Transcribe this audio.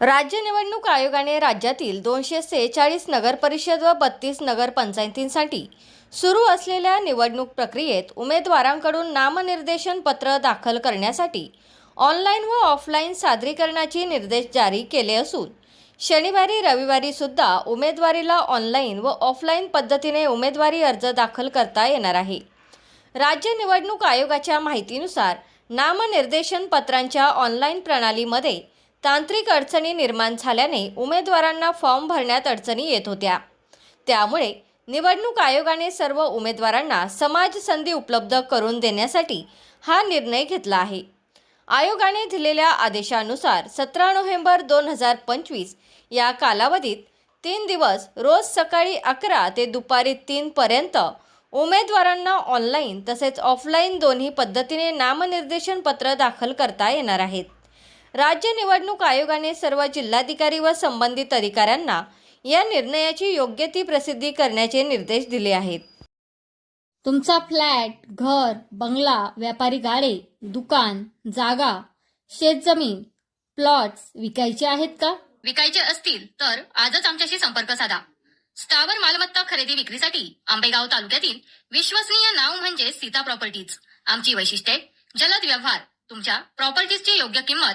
राज्य निवडणूक आयोगाने राज्यातील दोनशे सेहेचाळीस नगरपरिषद व बत्तीस नगरपंचायतींसाठी सुरू असलेल्या निवडणूक प्रक्रियेत उमेदवारांकडून नामनिर्देशन पत्र दाखल करण्यासाठी ऑनलाईन व ऑफलाईन सादरीकरणाचे निर्देश जारी केले असून शनिवारी रविवारी सुद्धा उमेदवारीला ऑनलाईन व ऑफलाईन पद्धतीने उमेदवारी अर्ज दाखल करता येणार आहे. राज्य निवडणूक आयोगाच्या माहितीनुसार नामनिर्देशन पत्रांच्या ऑनलाईन प्रणालीमध्ये तांत्रिक अडचणी निर्माण झाल्याने उमेदवारांना फॉर्म भरण्यात अडचणी येत होत्या. त्यामुळे निवडणूक आयोगाने सर्व उमेदवारांना समाज संधी उपलब्ध करून देण्यासाठी हा निर्णय घेतला आहे. आयोगाने दिलेल्या आदेशानुसार सतरा नोव्हेंबर दोन हजार पंचवीस या कालावधीत तीन दिवस रोज सकाळी अकरा ते दुपारी तीनपर्यंत उमेदवारांना ऑनलाईन तसेच ऑफलाईन दोन्ही पद्धतीने नामनिर्देशन पत्र दाखल करता येणार आहेत. राज्य निवडणूक आयोगाने सर्व जिल्हाधिकारी व संबंधित अधिकाऱ्यांना या निर्णयाची योग्य ती प्रसिद्धी करण्याचे निर्देश दिले आहेत. तुमचा फ्लॅट घर बंगला व्यापारी गाडे दुकान जागा शेतजमीन प्लॉट्स विकायचे आहेत का? विकायचे असतील तर आजच आमच्याशी संपर्क साधा. स्थावर मालमत्ता खरेदी विक्रीसाठी आंबेगाव तालुक्यातील विश्वसनीय नाव म्हणजे सीता प्रॉपर्टीज. आमची वैशिष्ट्ये जलद व्यवहार तुमच्या प्रॉपर्टीजची योग्य किंमत